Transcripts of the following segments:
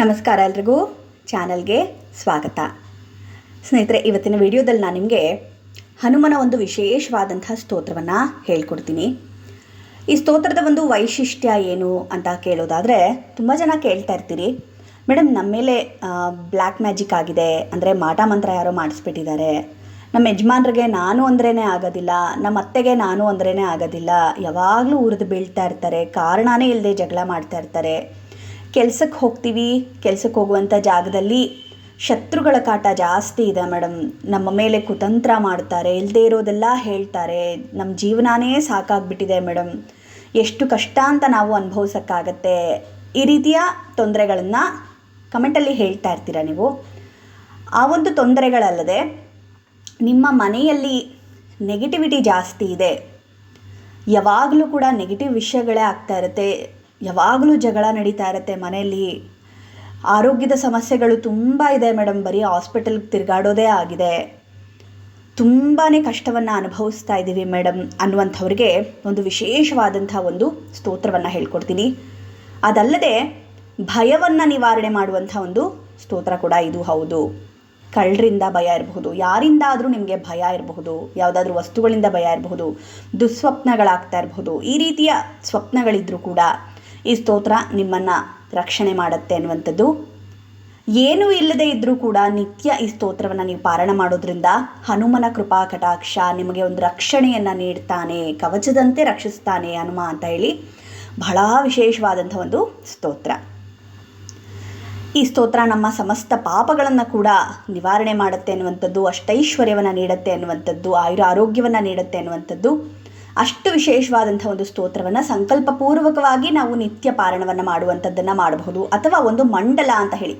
ನಮಸ್ಕಾರ ಎಲ್ರಿಗೂ. ಚಾನಲ್ಗೆ ಸ್ವಾಗತ. ಸ್ನೇಹಿತರೆ, ಇವತ್ತಿನ ವಿಡಿಯೋದಲ್ಲಿ ನಾನು ನಿಮಗೆ ಹನುಮನ ಒಂದು ವಿಶೇಷವಾದಂತಹ ಸ್ತೋತ್ರವನ್ನು ಹೇಳ್ಕೊಡ್ತೀನಿ. ಈ ಸ್ತೋತ್ರದ ಒಂದು ವೈಶಿಷ್ಟ್ಯ ಏನು ಅಂತ ಕೇಳೋದಾದರೆ, ತುಂಬ ಜನ ಕೇಳ್ತಾ ಇರ್ತೀರಿ. ಮೇಡಮ್ ನಮ್ಮ ಮೇಲೆ ಬ್ಲ್ಯಾಕ್ ಮ್ಯಾಜಿಕ್ ಆಗಿದೆ. ಅಂದರೆ ಮಾಟ ಮಂತ್ರ ಯಾರೋ ಮಾಡಿಸ್ಬಿಟ್ಟಿದ್ದಾರೆ. ನಮ್ಮ ಯಜಮಾನ್ರಿಗೆ ನಾನು ಅಂದ್ರೇ ಆಗೋದಿಲ್ಲ, ನಮ್ಮ ಅತ್ತೆಗೆ ನಾನು ಅಂದ್ರೇ ಆಗೋದಿಲ್ಲ. ಯಾವಾಗಲೂ ಉರಿದು ಬೀಳ್ತಾ ಇರ್ತಾರೆ. ಕಾರಣನೇ ಇಲ್ಲದೆ ಜಗಳ ಮಾಡ್ತಾ ಇರ್ತಾರೆ. ಕೆಲ್ಸಕ್ಕೆ ಹೋಗ್ತೀವಿ ಕೆಲ್ಸಕ್ಕೆ ಹೋಗುವಂಥ ಜಾಗದಲ್ಲಿ ಶತ್ರುಗಳ ಕಾಟ ಜಾಸ್ತಿ ಇದೆ ಮೇಡಮ್. ನಮ್ಮ ಮೇಲೆ ಕುತಂತ್ರ ಮಾಡ್ತಾರೆ ಇಲ್ಲದೇ ಇರೋದೆಲ್ಲ ಹೇಳ್ತಾರೆ. ನಮ್ಮ ಜೀವನಾನೇ ಸಾಕಾಗ್ಬಿಟ್ಟಿದೆ ಮೇಡಮ್. ಎಷ್ಟು ಕಷ್ಟ ಅಂತ ನಾವು ಅನುಭವಿಸೋಕ್ಕಾಗತ್ತೆ. ಈ ರೀತಿಯ ತೊಂದರೆಗಳನ್ನು ಕಮೆಂಟಲ್ಲಿ ಹೇಳ್ತಾ ಇರ್ತೀರ ನೀವು? ಆ ಒಂದು ತೊಂದರೆಗಳಲ್ಲದೆ ನಿಮ್ಮ ಮನೆಯಲ್ಲಿ ನೆಗೆಟಿವಿಟಿ ಜಾಸ್ತಿ ಇದೆ. ಯಾವಾಗಲೂ ಕೂಡ ನೆಗೆಟಿವ್ ವಿಷಯಗಳೇ ಆಗ್ತಾ ಇರುತ್ತೆ. ಯಾವಾಗಲೂ ಜಗಳ ನಡೀತಾ ಇರುತ್ತೆ ಮನೆಯಲ್ಲಿ. ಆರೋಗ್ಯದ ಸಮಸ್ಯೆಗಳು ತುಂಬ ಇದೆ ಮೇಡಮ್ ಬರೀ ಹಾಸ್ಪಿಟಲ್ಗೆ ತಿರುಗಾಡೋದೇ ಆಗಿದೆ. ತುಂಬಾ ಕಷ್ಟವನ್ನು ಅನುಭವಿಸ್ತಾ ಇದ್ದೀವಿ ಮೇಡಮ್ ಅನ್ನುವಂಥವ್ರಿಗೆ ಒಂದು ವಿಶೇಷವಾದಂಥ ಒಂದು ಸ್ತೋತ್ರವನ್ನು ಹೇಳ್ಕೊಡ್ತೀನಿ. ಅದಲ್ಲದೆ ಭಯವನ್ನು ನಿವಾರಣೆ ಮಾಡುವಂಥ ಒಂದು ಸ್ತೋತ್ರ ಕೂಡ ಇದು ಹೌದು. ಕಳ್ಳರಿಂದ ಭಯ ಇರಬಹುದು ಯಾರಿಂದ ಆದರೂ ನಿಮಗೆ ಭಯ ಇರಬಹುದು, ಯಾವುದಾದ್ರೂ ವಸ್ತುಗಳಿಂದ ಭಯ ಇರಬಹುದು, ದುಸ್ವಪ್ನಗಳಾಗ್ತಾ ಇರಬಹುದು, ಈ ರೀತಿಯ ಸ್ವಪ್ನಗಳಿದ್ದರೂ ಕೂಡ ಈ ಸ್ತೋತ್ರ ನಿಮ್ಮನ್ನು ರಕ್ಷಣೆ ಮಾಡುತ್ತೆ ಅನ್ನುವಂಥದ್ದು. ಏನೂ ಇಲ್ಲದೆ ಇದ್ದರೂ ಕೂಡ ನಿತ್ಯ ಈ ಸ್ತೋತ್ರವನ್ನು ನೀವು ಪಾರಣ ಮಾಡೋದ್ರಿಂದ ಹನುಮನ ಕೃಪಾ ಕಟಾಕ್ಷ ನಿಮಗೆ ಒಂದು ರಕ್ಷಣೆಯನ್ನು ನೀಡ್ತಾನೆ, ಕವಚದಂತೆ ರಕ್ಷಿಸ್ತಾನೆ ಹನುಮ ಅಂತ ಹೇಳಿ ಬಹಳ ವಿಶೇಷವಾದಂಥ ಒಂದು ಸ್ತೋತ್ರ. ಈ ಸ್ತೋತ್ರ ನಮ್ಮ ಸಮಸ್ತ ಪಾಪಗಳನ್ನು ಕೂಡ ನಿವಾರಣೆ ಮಾಡುತ್ತೆ ಅನ್ನುವಂಥದ್ದು, ಅಷ್ಟೈಶ್ವರ್ಯವನ್ನು ನೀಡುತ್ತೆ ಅನ್ನುವಂಥದ್ದು, ಆಯುರ ಆರೋಗ್ಯವನ್ನು ನೀಡುತ್ತೆ ಅನ್ನುವಂಥದ್ದು. ಅಷ್ಟು ವಿಶೇಷವಾದಂಥ ಒಂದು ಸ್ತೋತ್ರವನ್ನು ಸಂಕಲ್ಪಪೂರ್ವಕವಾಗಿ ನಾವು ನಿತ್ಯ ಪಾರಣವನ್ನು ಮಾಡುವಂಥದ್ದನ್ನು ಮಾಡಬಹುದು ಅಥವಾ ಒಂದು ಮಂಡಲ ಅಂತ ಹೇಳಿ.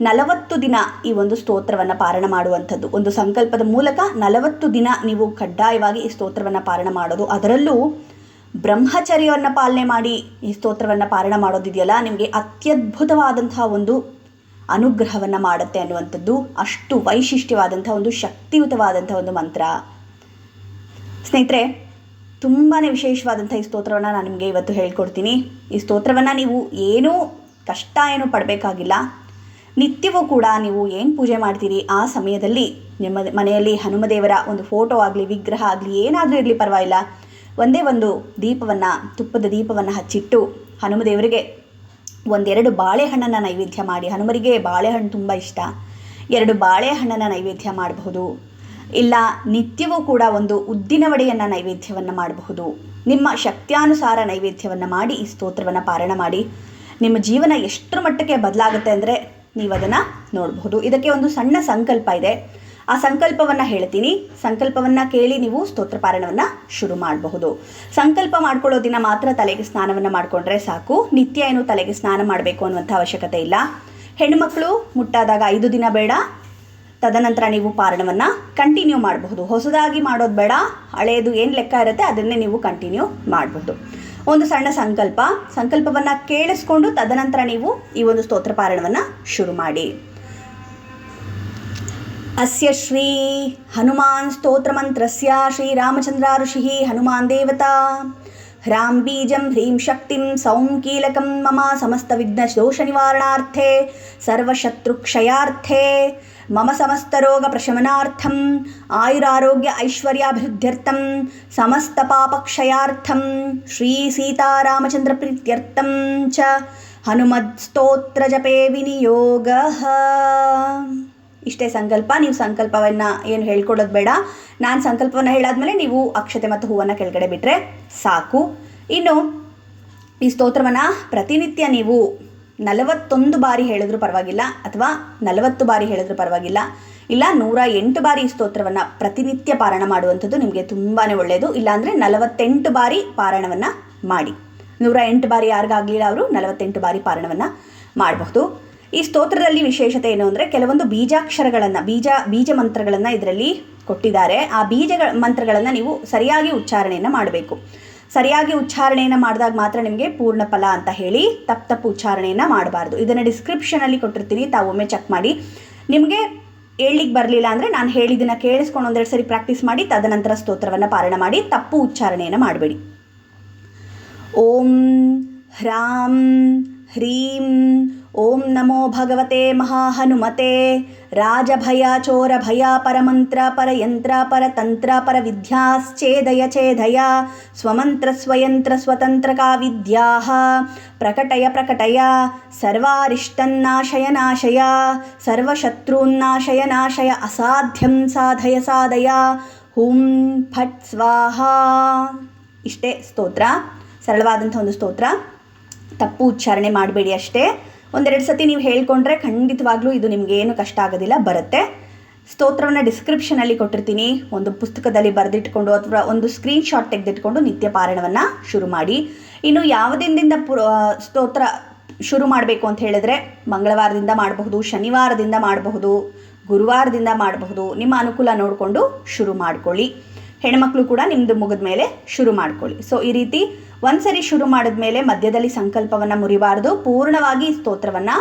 ನಲವತ್ತು ದಿನ ಈ ಒಂದು ಸ್ತೋತ್ರವನ್ನು ಪಾರಣ ಮಾಡುವಂಥದ್ದು. ಒಂದು ಸಂಕಲ್ಪದ ಮೂಲಕ ನಲವತ್ತು ದಿನ ನೀವು ಕಡ್ಡಾಯವಾಗಿ ಈ ಸ್ತೋತ್ರವನ್ನು ಪಾರಣ ಮಾಡೋದು. ಅದರಲ್ಲೂ ಬ್ರಹ್ಮಚರ್ಯವನ್ನು ಪಾಲನೆ ಮಾಡಿ ಈ ಸ್ತೋತ್ರವನ್ನು ಪಾರಣ ಮಾಡೋದಿದೆಯಲ್ಲ, ನಿಮಗೆ ಅತ್ಯದ್ಭುತವಾದಂತಹ ಒಂದು ಅನುಗ್ರಹವನ್ನು ಮಾಡುತ್ತೆ ಅನ್ನುವಂಥದ್ದು. ಅಷ್ಟು ವೈಶಿಷ್ಟ್ಯವಾದಂಥ ಒಂದು ಶಕ್ತಿಯುತವಾದಂಥ ಒಂದು ಮಂತ್ರ. ಸ್ನೇಹಿತರೆ ತುಂಬಾ ವಿಶೇಷವಾದಂಥ ಈ ಸ್ತೋತ್ರವನ್ನು ನಾನು ನಿಮಗೆ ಇವತ್ತು ಹೇಳ್ಕೊಡ್ತೀನಿ. ಈ ಸ್ತೋತ್ರವನ್ನು ನೀವು ಏನೂ ಕಷ್ಟ ಏನು ಪಡಬೇಕಾಗಿಲ್ಲ. ನಿತ್ಯವೂ ಕೂಡ ನೀವು ಏನು ಪೂಜೆ ಮಾಡ್ತೀರಿ ಆ ಸಮಯದಲ್ಲಿ ನಿಮ್ಮ ಮನೆಯಲ್ಲಿ ಹನುಮದೇವರ ಒಂದು ಫೋಟೋ ಆಗಲಿ, ವಿಗ್ರಹ ಆಗಲಿ, ಏನಾದರೂ ಇರಲಿ ಪರವಾಗಿಲ್ಲ. ಒಂದೇ ಒಂದು ದೀಪವನ್ನು, ತುಪ್ಪದ ದೀಪವನ್ನು ಹಚ್ಚಿಟ್ಟು ಹನುಮದೇವರಿಗೆ ಒಂದೆರಡು ಬಾಳೆಹಣ್ಣನ್ನು ನೈವೇದ್ಯ ಮಾಡಿ. ಹನುಮರಿಗೆ ಬಾಳೆಹಣ್ಣು ತುಂಬ ಇಷ್ಟ. ಎರಡು ಬಾಳೆಹಣ್ಣನ್ನು ನೈವೇದ್ಯ ಮಾಡಬಹುದು. ಇಲ್ಲ ನಿತ್ಯವೂ ಕೂಡ ಒಂದು ಉದ್ದಿನ ವಡೆಯನ್ನು ನೈವೇದ್ಯವನ್ನು ಮಾಡಬಹುದು. ನಿಮ್ಮ ಶಕ್ತ್ಯಾನುಸಾರ ನೈವೇದ್ಯವನ್ನು ಮಾಡಿ, ಈ ಸ್ತೋತ್ರವನ್ನು ಪಾರಣ ಮಾಡಿ, ನಿಮ್ಮ ಜೀವನ ಎಷ್ಟರ ಮಟ್ಟಕ್ಕೆ ಬದಲಾಗುತ್ತೆ ಅಂದರೆ ನೀವು ಅದನ್ನು ನೋಡಬಹುದು. ಇದಕ್ಕೆ ಒಂದು ಸಣ್ಣ ಸಂಕಲ್ಪ ಇದೆ. ಆ ಸಂಕಲ್ಪವನ್ನು ಹೇಳ್ತೀನಿ. ಸಂಕಲ್ಪವನ್ನು ಕೇಳಿ ನೀವು ಸ್ತೋತ್ರ ಪಾರಣವನ್ನು ಶುರು ಮಾಡಬಹುದು. ಸಂಕಲ್ಪ ಮಾಡ್ಕೊಳ್ಳೋ ದಿನ ಮಾತ್ರ ತಲೆಗೆ ಸ್ನಾನವನ್ನು ಮಾಡಿಕೊಂಡ್ರೆ ಸಾಕು. ನಿತ್ಯ ಏನು ತಲೆಗೆ ಸ್ನಾನ ಮಾಡಬೇಕು ಅನ್ನುವಂಥ ಅವಶ್ಯಕತೆ ಇಲ್ಲ. ಹೆಣ್ಣುಮಕ್ಕಳು ಮುಟ್ಟಾದಾಗ ಐದು ದಿನ ಬೇಡ. ತದನಂತರ ನೀವು ಪಾರಣವನ್ನು ಕಂಟಿನ್ಯೂ ಮಾಡಬಹುದು. ಹೊಸದಾಗಿ ಮಾಡೋದು ಬೇಡ ಹಳೆಯದು ಏನು ಲೆಕ್ಕ ಇರುತ್ತೆ ಅದನ್ನೇ ನೀವು ಕಂಟಿನ್ಯೂ ಮಾಡಬಹುದು. ಒಂದು ಸಣ್ಣ ಸಂಕಲ್ಪ. ಸಂಕಲ್ಪವನ್ನು ಕೇಳಿಸ್ಕೊಂಡು ತದನಂತರ ನೀವು ಈ ಒಂದು ಸ್ತೋತ್ರ ಪಾರಣವನ್ನು ಶುರು ಮಾಡಿ. ಅಸ್ಯ ಶ್ರೀ ಹನುಮಾನ್ ಸ್ತೋತ್ರ ಮಂತ್ರಸ್ಯ ಶ್ರೀರಾಮಚಂದ್ರ ಋಷಿ ಹನುಮಾನ್ ದೇವತಾ. హ్రాం బీజం హ్రీం శక్తిం సౌం కీలకం మమ సమస్త విఘ్న దోష నివారణార్థే సర్వశత్రుక్షయార్థే మమ సమస్తరోగ ప్రశమనార్థం ఆయురారోగ్య ఐశ్వర్యాభివృద్ధ్యర్థం సమస్త పాపక్షయార్థం శ్రీ సీతారామచంద్ర ప్రీత్యర్థం చ హనుమద్స్తోత్రజపే వినియోగ ಇಷ್ಟೇ ಸಂಕಲ್ಪ, ನೀವು ಸಂಕಲ್ಪವನ್ನು ಏನು ಹೇಳ್ಕೊಡೋದು ಬೇಡ. ನಾನು ಸಂಕಲ್ಪವನ್ನು ಹೇಳಾದ್ಮೇಲೆ ನೀವು ಅಕ್ಷತೆ ಮತ್ತು ಹೂವನ್ನು ಕೆಳಗಡೆ ಬಿಟ್ಟರೆ ಸಾಕು. ಇನ್ನು ಈ ಸ್ತೋತ್ರವನ್ನು ಪ್ರತಿನಿತ್ಯ ನೀವು ನಲವತ್ತೊಂದು ಬಾರಿ ಹೇಳಿದ್ರೂ ಪರವಾಗಿಲ್ಲ ಅಥವಾ ನಲವತ್ತು ಬಾರಿ ಹೇಳಿದ್ರು ಪರವಾಗಿಲ್ಲ. ಇಲ್ಲ, ನೂರ ಎಂಟು ಬಾರಿ ಈ ಸ್ತೋತ್ರವನ್ನು ಪ್ರತಿನಿತ್ಯ ಪಾರಾಯಣ ಮಾಡುವಂಥದ್ದು ನಿಮಗೆ ತುಂಬಾ ಒಳ್ಳೆಯದು ಇಲ್ಲಾಂದರೆ ನಲವತ್ತೆಂಟು ಬಾರಿ ಪಾರಾಯಣವನ್ನು ಮಾಡಿ. ನೂರ ಎಂಟು ಬಾರಿ ಯಾರಿಗಾಗಲಿಲ್ಲ ಅವರು ನಲವತ್ತೆಂಟು ಬಾರಿ ಪಾರಾಯಣವನ್ನು ಮಾಡಬಹುದು. ಈ ಸ್ತೋತ್ರದಲ್ಲಿ ವಿಶೇಷತೆ ಏನು ಅಂದರೆ ಕೆಲವೊಂದು ಬೀಜಾಕ್ಷರಗಳನ್ನು, ಬೀಜ ಬೀಜ ಮಂತ್ರಗಳನ್ನು ಇದರಲ್ಲಿ ಕೊಟ್ಟಿದ್ದಾರೆ. ಆ ಬೀಜಗಳ ಮಂತ್ರಗಳನ್ನು ನೀವು ಸರಿಯಾಗಿ ಉಚ್ಚಾರಣೆಯನ್ನು ಮಾಡಬೇಕು. ಸರಿಯಾಗಿ ಉಚ್ಚಾರಣೆಯನ್ನು ಮಾಡಿದಾಗ ಮಾತ್ರ ನಿಮಗೆ ಪೂರ್ಣ ಫಲ ಅಂತ ಹೇಳಿ ತಪ್ಪು ತಪ್ಪು ಉಚ್ಚಾರಣೆಯನ್ನು ಮಾಡಬಾರ್ದು. ಇದನ್ನು ಡಿಸ್ಕ್ರಿಪ್ಷನಲ್ಲಿ ಕೊಟ್ಟಿರ್ತೀನಿ, ತಾವು ಒಮ್ಮೆ ಚೆಕ್ ಮಾಡಿ. ನಿಮಗೆ ಹೇಳಲಿಕ್ಕೆ ಬರಲಿಲ್ಲ ಅಂದರೆ ನಾನು ಹೇಳಿದ್ದನ್ನು ಕೇಳಿಸ್ಕೊಂಡು ಒಂದೆರಡು ಸರಿ ಪ್ರಾಕ್ಟೀಸ್ ಮಾಡಿ, ತದನಂತರ ಸ್ತೋತ್ರವನ್ನು ಪಾರಣ ಮಾಡಿ, ತಪ್ಪು ಉಚ್ಚಾರಣೆಯನ್ನು ಮಾಡಬೇಡಿ. ಓಂ ಹ್ರಾಂ ಓಂ ನಮೋ ಭಗವತೆ ಮಹಾಹನುಮತೆ. ರಾಜಭಯ ಚೋರ ಭಯ ಪರಮಂತ್ರ ಪರಯಂತ್ರ ಪರತಂತ್ರ ಪರವಿದ್ಯಾಶ್ಚೇದಯ ಛೇದಯ ಸ್ವಮಂತ್ರ ಸ್ವಯಂತ್ರ ಸ್ವತಂತ್ರಕಾ ವಿದ್ಯಾ ಪ್ರಕಟಯ ಪ್ರಕಟಯ. ಸರ್ವಾರಿಷ್ಟನ್ನಾಶಯ ನಾಶಯ ಸರ್ವಶತ್ರುನ್ನಾಶಯ ನಾಶಯ ಅಸಾಧ್ಯಂ ಸಾಧಯ ಸಾಧಯ. ಹುಂ ಫಟ್ ಸ್ವಾಹ. ಇಷ್ಟೇ ಸ್ತೋತ್ರ. ಸರಳವಾದಂಥ ಒಂದು ಸ್ತೋತ್ರ. ತಪ್ಪು ಉಚ್ಚಾರಣೆ ಮಾಡಬೇಡಿ ಅಷ್ಟೇ. ಒಂದೆರಡು ಸತಿ ನೀವು ಹೇಳ್ಕೊಂಡ್ರೆ ಖಂಡಿತವಾಗ್ಲೂ ಇದು ನಿಮಗೇನು ಕಷ್ಟ ಆಗೋದಿಲ್ಲ, ಬರುತ್ತೆ. ಸ್ತೋತ್ರವನ್ನು ಡಿಸ್ಕ್ರಿಪ್ಷನಲ್ಲಿ ಕೊಟ್ಟಿರ್ತೀನಿ. ಒಂದು ಪುಸ್ತಕದಲ್ಲಿ ಬರೆದಿಟ್ಕೊಂಡು ಅಥವಾ ಒಂದು ಸ್ಕ್ರೀನ್ ಶಾಟ್ ತೆಗೆದಿಟ್ಕೊಂಡು ನಿತ್ಯ ಪಾರಾಯಣವನ್ನು ಶುರು ಮಾಡಿ. ಇನ್ನು ಯಾವ ದಿನದಿಂದ ಸ್ತೋತ್ರ ಶುರು ಮಾಡಬೇಕು ಅಂತ ಹೇಳಿದ್ರೆ ಮಂಗಳವಾರದಿಂದ ಮಾಡಬಹುದು, ಶನಿವಾರದಿಂದ ಮಾಡಬಹುದು, ಗುರುವಾರದಿಂದ ಮಾಡಬಹುದು, ನಿಮ್ಮ ಅನುಕೂಲ ನೋಡಿಕೊಂಡು ಶುರು ಮಾಡ್ಕೊಳ್ಳಿ. ಹೆಣ್ಮಕ್ಳು ಕೂಡ ನಿಮ್ಮದು ಮುಗಿದ ಮೇಲೆ ಶುರು ಮಾಡ್ಕೊಳ್ಳಿ. ಸೊ ಈ ರೀತಿ ಒಂದ್ಸರಿ ಶುರು ಮಾಡಿದ ಮೇಲೆ ಮಧ್ಯದಲ್ಲಿ ಸಂಕಲ್ಪವನ್ನು ಮುರಿಬಾರ್ದು, ಪೂರ್ಣವಾಗಿ ಸ್ತೋತ್ರವನ್ನು,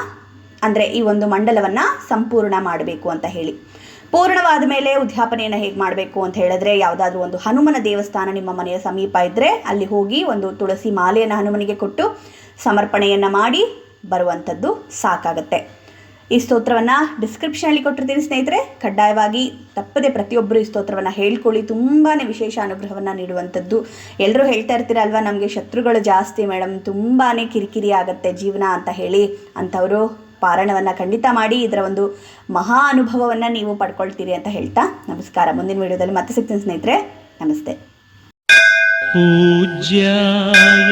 ಅಂದರೆ ಈ ಒಂದು ಮಂಡಲವನ್ನು ಸಂಪೂರ್ಣ ಮಾಡಬೇಕು ಅಂತ ಹೇಳಿ. ಪೂರ್ಣವಾದ ಮೇಲೆ ಉದ್ಯಾಪನೆಯನ್ನು ಹೇಗೆ ಮಾಡಬೇಕು ಅಂತ ಹೇಳಿದ್ರೆ, ಯಾವುದಾದ್ರೂ ಒಂದು ಹನುಮನ ದೇವಸ್ಥಾನ ನಿಮ್ಮ ಮನೆಯ ಸಮೀಪ ಇದ್ದರೆ ಅಲ್ಲಿ ಹೋಗಿ ಒಂದು ತುಳಸಿ ಮಾಲೆಯನ್ನು ಹನುಮನಿಗೆ ಕೊಟ್ಟು ಸಮರ್ಪಣೆಯನ್ನು ಮಾಡಿ ಬರುವಂಥದ್ದು ಸಾಕಾಗತ್ತೆ. ಈ ಸ್ತೋತ್ರವನ್ನು ಡಿಸ್ಕ್ರಿಪ್ಷನಲ್ಲಿ ಕೊಟ್ಟಿರ್ತೀನಿ ಸ್ನೇಹಿತರೆ. ಕಡ್ಡಾಯವಾಗಿ ತಪ್ಪದೆ ಪ್ರತಿಯೊಬ್ಬರು ಈ ಸ್ತೋತ್ರವನ್ನು ಹೇಳ್ಕೊಳ್ಳಿ. ತುಂಬಾ ವಿಶೇಷ ಅನುಗ್ರಹವನ್ನು ನೀಡುವಂಥದ್ದು. ಎಲ್ಲರೂ ಹೇಳ್ತಾ ಇರ್ತೀರಲ್ವ, ನಮಗೆ ಶತ್ರುಗಳು ಜಾಸ್ತಿ ಮೇಡಮ್ ತುಂಬಾ ಕಿರಿಕಿರಿ ಆಗುತ್ತೆ ಜೀವನ ಅಂತ ಹೇಳಿ ಅಂಥವರು ಪಾರಾಯಣವನ್ನು ಖಂಡಿತ ಮಾಡಿ, ಇದರ ಒಂದು ಮಹಾ ಅನುಭವವನ್ನು ನೀವು ಪಡ್ಕೊಳ್ತೀರಿ ಅಂತ ಹೇಳ್ತಾ ನಮಸ್ಕಾರ. ಮುಂದಿನ ವಿಡಿಯೋದಲ್ಲಿ ಮತ್ತೆ ಸಿಗ್ತೀನಿ ಸ್ನೇಹಿತರೆ. ನಮಸ್ತೆ. ಪೂಜ್ಯಾಯ